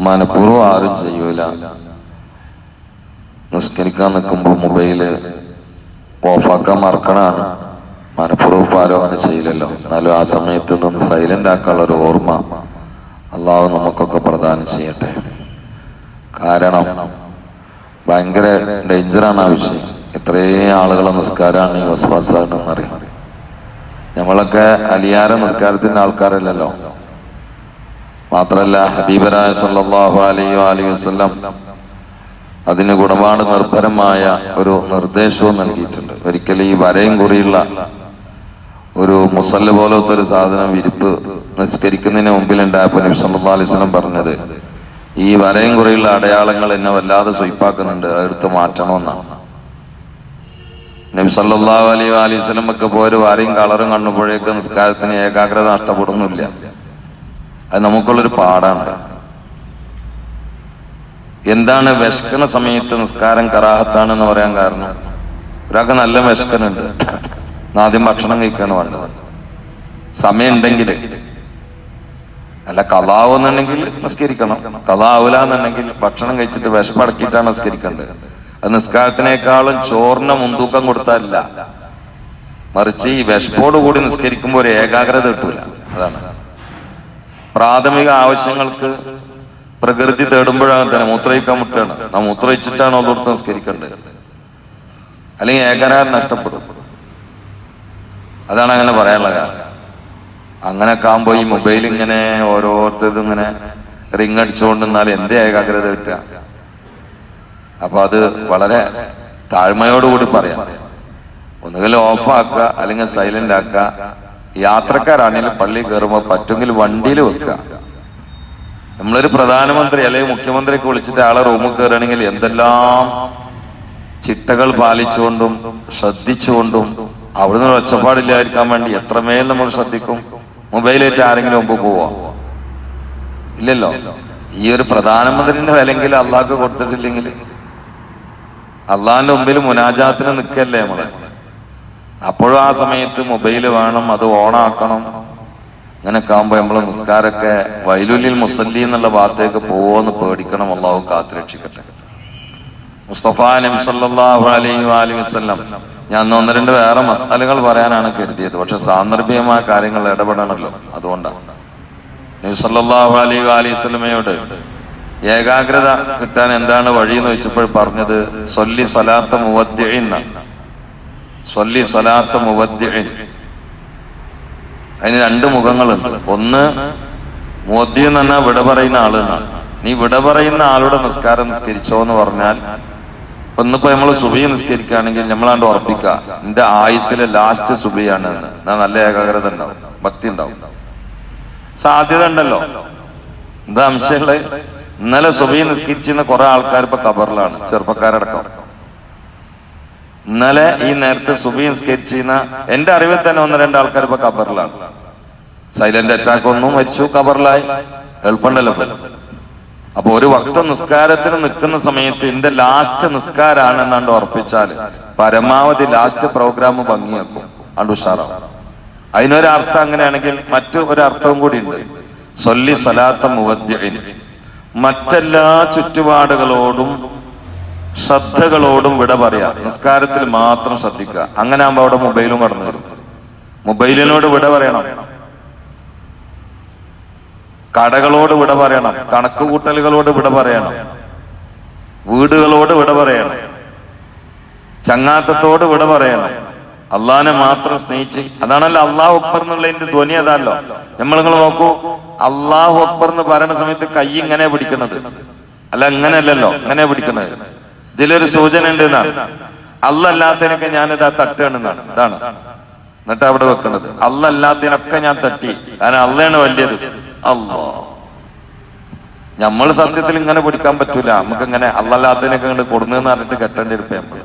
മനഃപൂർവം ആരും ചെയ്യൂല. നിസ്കരിക്കാൻ നിൽക്കുമ്പോൾ മൊബൈൽ ഓഫാക്കാൻ മറക്കണാണ്. മനഃപൂർവം ആരും അങ്ങനെ ചെയ്യില്ലല്ലോ. എന്നാലും ആ സമയത്ത് നിന്ന് സൈലന്റ് ആക്കാനുള്ള ഒരു ഓർമ്മ അള്ളാഹു നമുക്കൊക്കെ പ്രദാനം ചെയ്യട്ടെ. കാരണം ഭയങ്കര ഡേഞ്ചറാണ് ആ വിഷയം. ഇത്രയും ആളുകളെ നിസ്കാരമാണ് ഈ വസ്വാസാണെന്ന് അറിയാം. നമ്മളൊക്കെ അലിയാര നിസ്കാരത്തിന്റെ ആൾക്കാരല്ലല്ലോ. മാത്രല്ല ഹബീബരായ സല്ലാഹു അലൈഹി അലൈഹി വസ്ലം അതിന് ഗുണപാട് നിർഭരമായ ഒരു നിർദ്ദേശവും നൽകിയിട്ടുണ്ട്. ഒരിക്കലും ഈ വരയും കുറിയുള്ള ഒരു മുസല്ല പോലത്തെ ഒരു സാധനം വിരിപ്പ് നിസ്കരിക്കുന്നതിന് മുമ്പിൽ ഉണ്ടായപ്പോൾ നബി സല്ലല്ലാഹു അലൈഹി പറഞ്ഞത്. ഈ വരയും കുറിയുള്ള അടയാളങ്ങൾ എന്നെ വല്ലാതെ സ്വയ്പാക്കുന്നുണ്ട്. അതെടുത്ത് മാറ്റണമെന്നാണ്. നബി സല്ലല്ലാഹു അലൈഹി അലൈഹി വസല്ലം ഒക്കെ പോയൊരു വരയും കളറും കണ്ണുമ്പോഴേക്ക് നിസ്കാരത്തിന് ഏകാഗ്രത നഷ്ടപ്പെടുന്നില്ല. അത് നമുക്കുള്ളൊരു പാടാണ് എന്താണ് വിശക്കണ സമയത്ത് നിസ്കാരം കറാഹത്താണെന്ന് പറയാൻ കാരണം? ഒരാൾക്ക് നല്ല വിശക്കനുണ്ട് ആദ്യം ഭക്ഷണം കഴിക്കാണ് വേണ്ടത്. സമയം ഉണ്ടെങ്കിൽ അല്ല കഥാവെന്നുണ്ടെങ്കിൽ നിസ്കരിക്കണം. കലാവൂല എന്നുണ്ടെങ്കിൽ ഭക്ഷണം കഴിച്ചിട്ട് വിശപ്പടക്കിയിട്ടാണ് നിസ്കരിക്കേണ്ടത്. അത് നിസ്കാരത്തിനേക്കാളും ചോറിന് മുൻതൂക്കം കൊടുത്താലില്ല. മറിച്ച് ഈ വിശപ്പോടുകൂടി നിസ്കരിക്കുമ്പോൾ ഒരു ഏകാഗ്രത കിട്ടൂല. അതാണ്. പ്രാഥമിക ആവശ്യങ്ങൾക്ക് പ്രകൃതി തേടുമ്പോഴാണ് തന്നെ മൂത്രയിക്കാൻ മുട്ടാണ് നാം മൂത്രയിച്ചിട്ടാണ് ഒന്നിടത്ത് നിസ്കരിക്കേണ്ടത് അല്ലെങ്കിൽ ഏകരാൻ നഷ്ടപ്പെടും. അതാണ് അങ്ങനെ പറയാനുള്ള കാരണം. അങ്ങനെ കാണുമ്പോ ഈ മൊബൈൽ ഇങ്ങനെ ഓരോരുത്തരും ഇങ്ങനെ റിങ് അടിച്ചുകൊണ്ട് നിന്നാൽ എന്ത് ഏകാഗ്രത കിട്ടുക? അപ്പൊ അത് വളരെ താഴ്മയോടുകൂടി പറയാം. ഒന്നുകിൽ ഓഫ് ആക്കുക അല്ലെങ്കിൽ സൈലന്റ് ആക്കുക. യാത്രക്കാരാണെങ്കിൽ പള്ളി കയറുമ്പോൾ പറ്റുമെങ്കിൽ വണ്ടിയിൽ വെക്കുക. നമ്മളൊരു പ്രധാനമന്ത്രി അല്ലെങ്കിൽ മുഖ്യമന്ത്രിയൊക്കെ വിളിച്ചിട്ട് ആളെ റൂമിൽ കയറുകയാണെങ്കിൽ എന്തെല്ലാം ചിട്ടകൾ പാലിച്ചുകൊണ്ടും ശ്രദ്ധിച്ചുകൊണ്ടും അവിടുന്ന് ഒച്ചപ്പാടില്ലായിരിക്കാൻ വേണ്ടി എത്രമേൽ നമ്മൾ ശ്രദ്ധിക്കും? മൊബൈലേറ്റ് ആരെങ്കിലും മുമ്പ് പോവാ? ഇല്ലല്ലോ. ഈ ഒരു പ്രധാനമന്ത്രിന്റെ വിലങ്കിൽ അള്ളാഹ്ക്ക് കൊടുത്തിട്ടില്ലെങ്കിൽ അള്ളാഹിന്റെ മുമ്പിൽ മുനാജാത്തിന് നിൽക്കല്ലേ നമ്മൾ? അപ്പോഴും ആ സമയത്ത് മൊബൈൽ വേണം അത് ഓണാക്കണം. അങ്ങനെയൊക്കെ ആകുമ്പോ നമ്മളെ നിസ്കാരമൊക്കെ വൈലുല്ലിൽ മുസല്ലി എന്നുള്ള ഭാഗത്തേക്ക് പോവോന്ന് പേടിക്കണം. അള്ളാഹു കാത്തുരക്ഷിക്കട്ടെ മുസ്തഫ നബി സല്ലല്ലാഹു അലൈഹി വാലി വസല്ലം. ഞാൻ ഒന്ന് രണ്ട് വേറെ മസാലകൾ പറയാനാണ് കരുതിയത്. പക്ഷെ സാന്ദർഭികമായ കാര്യങ്ങൾ ഇടപെടണമല്ലോ. അതുകൊണ്ടാണ് നബി സല്ലല്ലാഹു അലൈഹി അലൈഹി വസല്ലമയോട് ഏകാഗ്രത കിട്ടാൻ എന്താണ് വഴി എന്ന് വെച്ചപ്പോൾ പറഞ്ഞത് സൊല്ലി സലാത്ത മുവദ്ദിഇൻ സൊല്ലി സ്വലാത്ത മുവദ്ദിഇൻ. അതിന് രണ്ട് മുഖങ്ങളുണ്ട്. ഒന്ന് മോദി എന്ന് പറഞ്ഞാൽ വിട പറയുന്ന ആൾ നീ വിട പറയുന്ന ആളുടെ നിസ്കാരം നിസ്കരിച്ചോ എന്ന് പറഞ്ഞാൽ ഒന്നിപ്പോ നമ്മൾ സുബി നിസ്കരിക്കുകയാണെങ്കിൽ നമ്മളാണ്ട് ഉറപ്പിക്കുക. എന്റെ ആയുസിലെ ലാസ്റ്റ് സുബിയാണ് നല്ല ഏകാഗ്രത ഉണ്ടാവും. ഭക്തി ഉണ്ടാവും. സാധ്യത ഉണ്ടല്ലോ. എന്താ അംശങ്ങൾ ഇന്നലെ സുബി നിസ്കരിച്ചിരുന്ന കുറെ ആൾക്കാർ ഇപ്പൊ കബറിലാണ് ചെറുപ്പക്കാരടക്കം. ഇന്നലെ ഈ നേരത്തെ സുബി നിസ്കരിച്ചിരുന്ന എന്റെ അറിവിൽ തന്നെ ഒന്ന് രണ്ട് ആൾക്കാർ ഇപ്പൊ കബറിലാണ് സൈലന്റ് അറ്റാക്ക് ഒന്നും മരിച്ചു കബറിലായി എളുപ്പമുണ്ടല്ലോ ഇപ്പൊ. അപ്പൊ ഒരു വക്ത നിസ്കാരത്തിന് നിൽക്കുന്ന സമയത്ത് എന്റെ ലാസ്റ്റ് നിസ്കാരാണ് എന്നാണ്ട് ഉറപ്പിച്ചാൽ പരമാവധി ലാസ്റ്റ് പ്രോഗ്രാം ഭംഗിയാക്കും. അണ്ട് ഉഷാറാവും. അതിനൊരർത്ഥം അങ്ങനെയാണെങ്കിൽ മറ്റു ഒരർത്ഥവും കൂടി ഉണ്ട് സൊല്ലി സലാത്ത മുവദ്ദിഇൻ. മറ്റെല്ലാ ചുറ്റുപാടുകളോടും ശ്രദ്ധകളോടും വിട പറയാ. നിസ്കാരത്തിൽ മാത്രം ശ്രദ്ധിക്കുക. അങ്ങനെ ആകുമ്പോ അവിടെ മൊബൈലും കടന്നു വരും. മൊബൈലിനോട് വിട പറയണം. കടകളോട് വിട പറയണം. കണക്ക് കൂട്ടലുകളോട് വിട പറയണം. വീടുകളോട് വിട പറയണം. ചങ്ങാത്തത്തോട് വിട പറയണം. അള്ളാഹിനെ മാത്രം സ്നേഹിച്ച് അതാണല്ലോ അള്ളാഹു അക്ബർ എന്നുള്ളതിന്റെ ധ്വനി അതല്ലോ നമ്മൾ നിങ്ങൾ നോക്കൂ അള്ളാഹു അക്ബർ എന്ന് പറയുന്ന സമയത്ത് കൈ ഇങ്ങനെ പിടിക്കണത്. അല്ല ഇങ്ങനെയല്ലല്ലോ ഇങ്ങനെ പിടിക്കണത്. ഇതിലൊരു സൂചന ഉണ്ട് എന്നാണ്. അല്ലല്ലാത്തതിനൊക്കെ ഞാനിതാ തട്ടുകയാണെന്നാണ്. ഇതാണ്. എന്നിട്ട് അവിടെ വെക്കണത് അല്ലല്ലാത്തതിനൊക്കെ ഞാൻ തട്ടി. കാരണം അല്ലയാണ് വലിയത്. അല്ലോ നമ്മൾ സത്യത്തിൽ ഇങ്ങനെ പിടിക്കാൻ പറ്റൂല. നമുക്ക് ഇങ്ങനെ അല്ലല്ലാത്തതിനൊക്കെ ഇങ്ങോട്ട് കൊടുന്നെന്ന് പറഞ്ഞിട്ട് കെട്ടേണ്ടി ഇരിപ്പ നമ്മൾ.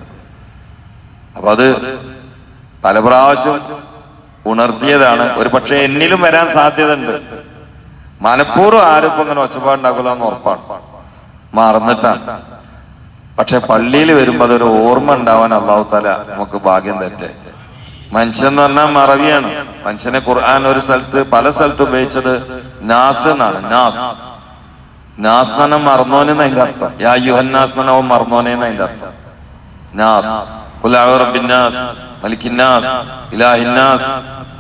അപ്പൊ അത് പല പ്രാവശ്യം ഉണർത്തിയതാണ്. ഒരു പക്ഷെ എന്നിലും വരാൻ സാധ്യത ഉണ്ട് മനഃപൂർവം ആരും ഇപ്പൊ ഇങ്ങനെ ഒച്ചപ്പാടുണ്ടാക്കില്ല എന്ന് ഉറപ്പാണ്. മറന്നിട്ടാണ്. പക്ഷെ പള്ളിയിൽ വരുമ്പോ അതൊരു ഓർമ്മ ഉണ്ടാവാൻ അള്ളാഹു താല നമുക്ക് ഭാഗ്യം തെറ്റേ മനുഷ്യൻ എന്ന് പറഞ്ഞാൽ മറവിയാണ്. മനുഷ്യനെ ഖുർആൻ ഒരു സ്ഥലത്ത് പല സ്ഥലത്ത് ഉപയോഗിച്ചത് നാസ് എന്നാണ്. നാസ്. നാസ് നാസ്നനെ മറന്നോനെ അതിന്റെ അർത്ഥം. യാ യുഹന്നാസ്നോ മറന്നോനെ അതിന്റെ അർത്ഥം. നാസ്. ഉലാസ് മലിക്കിന്നാസ് ഇലാഹിന്നാസ്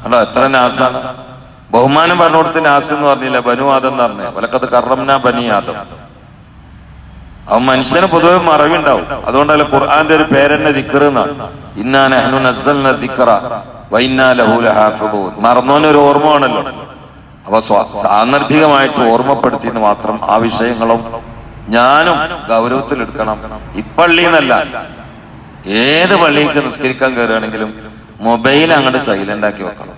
അല്ലോ എത്ര നാസാണ്. ബഹുമാനം പറഞ്ഞു കൊടുത്ത് നാസ് എന്ന് പറഞ്ഞില്ല. ബനു ആദം എന്ന് പറഞ്ഞേ. വലക്കത്ത് കറംന ബനി ആദം. അവൻ മനുഷ്യന് പൊതുവെ മറവിണ്ടാവും. അതുകൊണ്ടല്ല ഖുർആന്റെ ഒരു പേരെന്നെ ദിക്കർ എന്നാണ് മറന്നോന് ഒരു അപ്പൊ സാന്ദർഭികമായിട്ട് ഓർമ്മപ്പെടുത്തിയെന്ന് മാത്രം ആ വിഷയങ്ങളും ഞാനും ഗൗരവത്തിലെടുക്കണം. ഇപ്പള്ളി എന്നല്ല ഏത് പള്ളിക്ക് നിസ്കരിക്കാൻ കയറുകയാണെങ്കിലും മൊബൈൽ അങ്ങോട്ട് സൈലന്റ് ആക്കി വെക്കണം.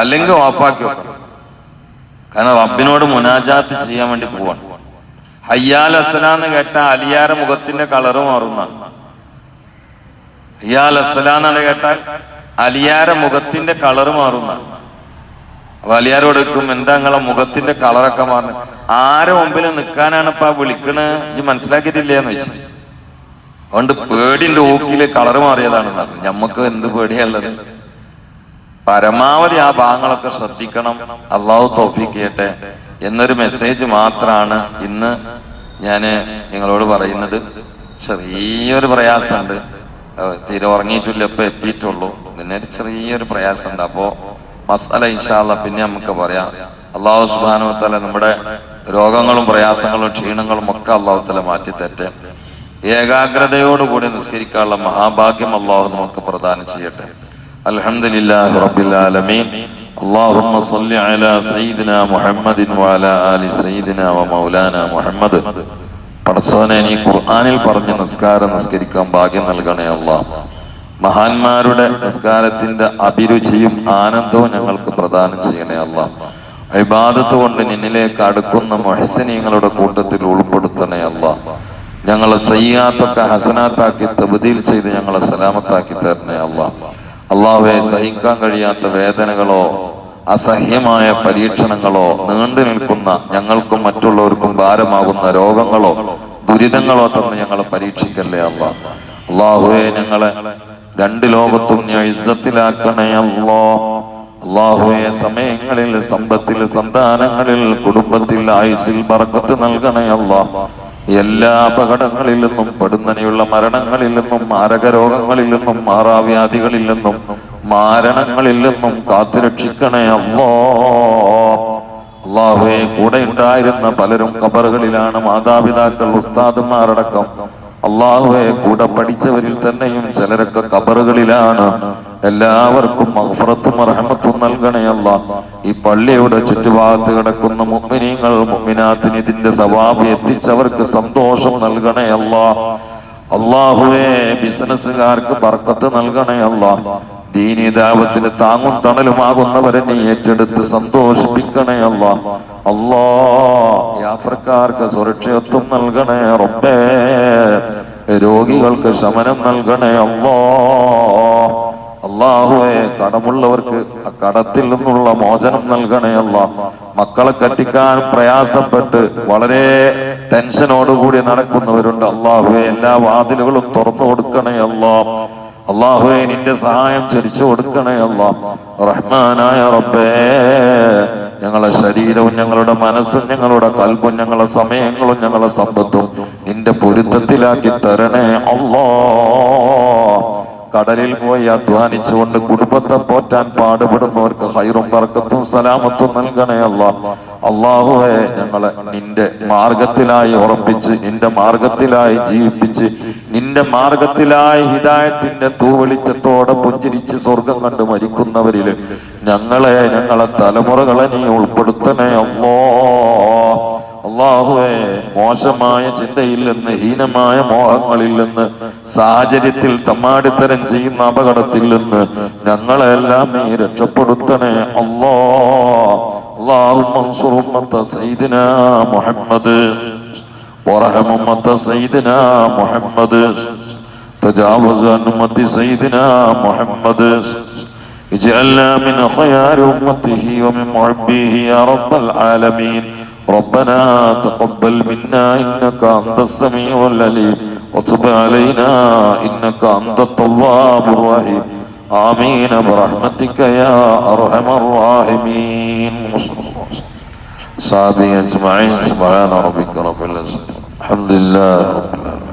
അല്ലെങ്കിൽ ഓഫാക്കി വെക്കണം. കാരണം റബ്ബിനോട് മുനാജാത്ത് ചെയ്യാൻ വേണ്ടി പോവാണ്. ഹയ്യാൽ അസലാന്ന് കേട്ട അലിയാര മുഖത്തിന്റെ കളറ് മാറുന്നതാണ് ഹയ്യാൽ അസല എന്നാണ് കേട്ടാൽ അലിയാര മുഖത്തിന്റെ കളറ് മാറുന്നതാണ് അപ്പൊ അലിയാരോട് വെക്കും എന്താ നിങ്ങളെ മുഖത്തിന്റെ കളറൊക്കെ മാറുന്നത് ആരെ മുമ്പിൽ നിൽക്കാനാണ് ഇപ്പൊ വിളിക്കണ്? മനസ്സിലാക്കിയിട്ടില്ല എന്ന് വെച്ചു അതുകൊണ്ട് പേടിന്റെ ഊക്കിൽ കളറ് മാറിയതാണ് പറഞ്ഞു. ഞമ്മക്ക് എന്ത് പേടിയുള്ളത് പരമാവധി ആ ഭാഗങ്ങളൊക്കെ ശ്രദ്ധിക്കണം. അള്ളാഹു തോഫിക്കട്ടെ എന്നൊരു മെസ്സേജ് മാത്രമാണ് ഇന്ന് ഞാൻ നിങ്ങളോട് പറയുന്നത് ചെറിയൊരു പ്രയാസമുണ്ട്. തീരെ ഉറങ്ങിയിട്ടില്ല ഇപ്പൊ എത്തിയിട്ടുള്ളൂ. പിന്നെ ഒരു ചെറിയൊരു പ്രയാസമുണ്ട്. അപ്പോ മസാല ഇൻഷാല്ല പിന്നെ നമുക്ക് പറയാം. അള്ളാഹു സുബാനുത്തല തല നമ്മുടെ രോഗങ്ങളും പ്രയാസങ്ങളും ക്ഷീണങ്ങളും ഒക്കെ അള്ളാഹുത്തല തല മാറ്റി തരട്ടെ ഏകാഗ്രതയോടുകൂടി നിസ്കരിക്കാനുള്ള മഹാഭാഗ്യം അള്ളാഹു നമുക്ക് പ്രദാനം ചെയ്യട്ടെ. അലഹമില്ലാ ആലമീൻ. اللهم صل على سيدنا محمد وعلى آل سيدنا ومولانا محمد പടച്ചോനെ നീ ഖുർആനിൽ പറഞ്ഞ നിസ്കാരം നിസ്കരിക്കാൻ ഭാഗ്യം നൽകണേ അല്ലാ മഹാന്മാരുടെ നിസ്കാരത്തിന്റെ അഭിരുചിയും ആനന്ദവും ഞങ്ങൾക്ക് പ്രദാനം ചെയ്യണേ അല്ലാ ഇബാദത്ത് കൊണ്ട് നിന്നിലേക്ക് അടുക്കുന്ന മൊഹസനീങ്ങളുടെ കൂട്ടത്തിൽ ഉൾപ്പെടുത്തണേ അല്ലാ ഞങ്ങളെ സയ്യാത്തൊക്കെ ഹസനാത്താക്കി തബദീൽ ചെയ്ത് ഞങ്ങളെ സലാമത്താക്കി തരണേ അല്ലാ അള്ളാഹുവെ സഹിക്കാൻ കഴിയാത്ത വേദനകളോ അസഹ്യമായ പരീക്ഷണങ്ങളോ നീണ്ടു നിൽക്കുന്ന ഞങ്ങൾക്കും മറ്റുള്ളവർക്കും ഭാരമാകുന്ന രോഗങ്ങളോ ദുരിതങ്ങളോ തന്ന് ഞങ്ങളെ പരീക്ഷിക്കല്ലേ അല്ല അള്ളാഹുവെ ഞങ്ങളെ രണ്ട് ലോകത്തും നീ അല്ലോ അള്ളാഹുവെ സമയങ്ങളിൽ സമ്പത്തിൽ സന്താനങ്ങളിൽ കുടുംബത്തിൽ ആയുസിൽ പറക്കത്ത് നൽകണേ അല്ലാ എല്ലാ അപകടങ്ങളിൽ നിന്നും പെടുന്നനെയുള്ള മരണങ്ങളിൽ നിന്നും മാരക രോഗങ്ങളിൽ നിന്നും മാറാവ്യാധികളിൽ നിന്നും മാരണങ്ങളിൽ നിന്നും കാത്തുരക്ഷിക്കണേ അമ്മോ അള്ളാഹുവെ കൂടെ ഉണ്ടായിരുന്ന പലരും കബറുകളിലാണ് മാതാപിതാക്കൾ ഉസ്താദന്മാരടക്കം അള്ളാഹുവെ കൂടെ പഠിച്ചവരിൽ തന്നെയും ചിലരൊക്കെ കബറുകളിലാണ് എല്ലാവർക്കും മഹഫറത്തും റഹമത്തും നൽകണയല്ല ഈ പള്ളിയുടെ ചുറ്റുഭാഗത്ത് കിടക്കുന്ന മുഗ്മിനീങ്ങൾ മുഗ്മിനാത്തിന് ഇതിന്റെ സവാബ് എത്തിച്ചവർക്ക് സന്തോഷം നൽകണയല്ല അള്ളാഹുവേ ബിസിനസ്സുകാർക്ക് ബർക്കത്ത് നൽകണയല്ല ദീനീതാപത്തിന് താങ്ങും തണലുമാകുന്നവരെ നീ ഏറ്റെടുത്ത് സന്തോഷിപ്പിക്കണയല്ല അല്ലാ യാത്രക്കാർക്ക് സുരക്ഷിതത്വം നൽകണേ റബ്ബേ. രോഗികൾക്ക് ശമനം നൽകണേ അല്ലാ. അള്ളാഹുവെ കടമുള്ളവർക്ക് കടത്തിൽ നിന്നുള്ള മോചനം നൽകണേ അല്ല മക്കളെ കെട്ടിക്കാൻ പ്രയാസപ്പെട്ട് വളരെ ടെൻഷനോടുകൂടി നടക്കുന്നവരുണ്ട് അള്ളാഹുവെ എല്ലാ വാതിലുകളും തുറന്നു കൊടുക്കണേ അല്ല അള്ളാഹുവെ നിന്റെ സഹായം ചരിച്ചു കൊടുക്കണേ അല്ല റഹ്മാനായ റബ്ബേ ഞങ്ങളെ ശരീരവും ഞങ്ങളുടെ മനസ്സും ഞങ്ങളുടെ കൽപ്പും ഞങ്ങളെ സമയങ്ങളും ഞങ്ങളെ സമ്പത്തും നിന്റെ പൊരുത്തത്തിലാക്കി തരണേ അല്ലാ കടലിൽ പോയി അധ്വാനിച്ചുകൊണ്ട് കുടുംബത്തെ പോറ്റാൻ പാടുപെടുന്നവർക്ക് ഹൈറും വർക്കത്തും സലാമത്തും നൽകണേ അല്ല അള്ളാഹുവെ ഞങ്ങളെ നിന്റെ മാർഗത്തിലായി ഉറപ്പിച്ച് നിന്റെ മാർഗത്തിലായി ജീവിപ്പിച്ച് നിന്റെ മാർഗത്തിലായി ഹിതായത്തിന്റെ തൂവെളിച്ചത്തോടെ പുഞ്ചിരിച്ച് സ്വർഗം കണ്ട് മരിക്കുന്നവരിൽ ഞങ്ങളെ ഞങ്ങളെ തലമുറകളെ നീ ഉൾപ്പെടുത്തണേ അല്ലോ അള്ളാഹുവെ മോശമായ ചിന്തയിൽ നിന്ന് ഹീനമായ മോഹങ്ങളിൽ നിന്ന് സാഹചര്യത്തിൽ തമ്മാടിത്തരം ചെയ്യുന്ന അപകടത്തിൽ നിന്ന് ഞങ്ങളെല്ലാം നീ രക്ഷപ്പെടുത്തണേ അല്ലോ അള്ളാഹു സൈദിന മുഹമ്മദ് ورحم أمة سيدنا محمد تجاوز عن أمة سيدنا محمد اجعلنا من خيار أمته ومن محبيه يا رب العالمين ربنا تقبل منا إنك أنت السميع العليم وتب علينا إنك أنت التواب الرحيم. آمين برحمتك يا أرحم الراحمين. صحابه أجمعين سبحان ربك رب العزة. الحمد لله رب العالمين.